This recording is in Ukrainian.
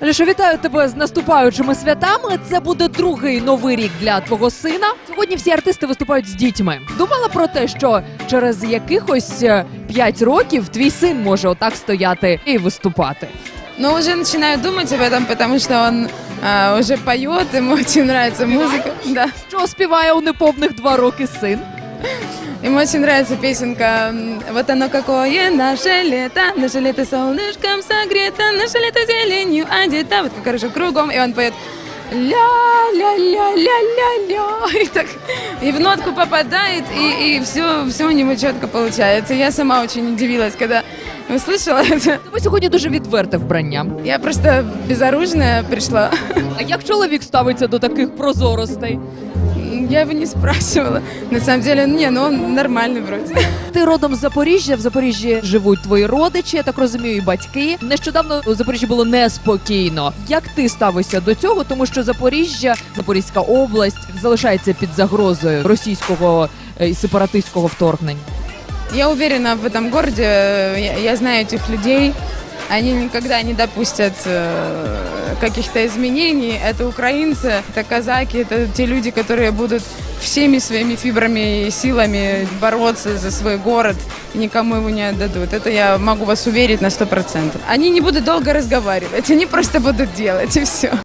Лише вітаю тебе з наступаючими святами. Це буде другий новий рік для твого сина. Сьогодні всі артисти виступають з дітьми. Думала про те, що через якихось 5 років твій син може отак стояти і виступати. Но уже начинаю думать об этом, потому что он а, уже поет, ему очень нравится музыка. Да. Що співає у неповних два роки син? Ему очень нравится песенка м, «Вот оно какое наше лето, наше лето солнышком согрето, наше лето зеленью одето». Вот как хорошо кругом, и он поет ля-ля-ля-ля-ля-ля. И так и в нотку попадает, и, и все, все у него четко получается. Я сама очень удивилась, когда услышала это. Тебе сьогодні дуже відверте вбрання. Я просто безоружная пришла. А як чоловік ставиться до таких прозоростей? Я его не спрашивала. На самом деле, не, ну он нормальный вроде. Ти родом з Запоріжжя. В Запоріжжі живуть твої родичі, я так розумію, і батьки. Нещодавно у Запоріжжі було неспокійно. Як ти ставишся до цього? Тому що Запоріжжя, Запорізька область залишається під загрозою російського е, і сепаратистського вторгнення. Я уверена в этом городе, я, я знаю этих людей. Они никогда не допустят э, каких-то изменений. Это украинцы, это казаки, это те люди, которые будут всеми своими фибрами и силами бороться за свой город и никому его не отдадут. Это я могу вас уверить на сто процентов. Они не будут долго разговаривать, они просто будут делать и все.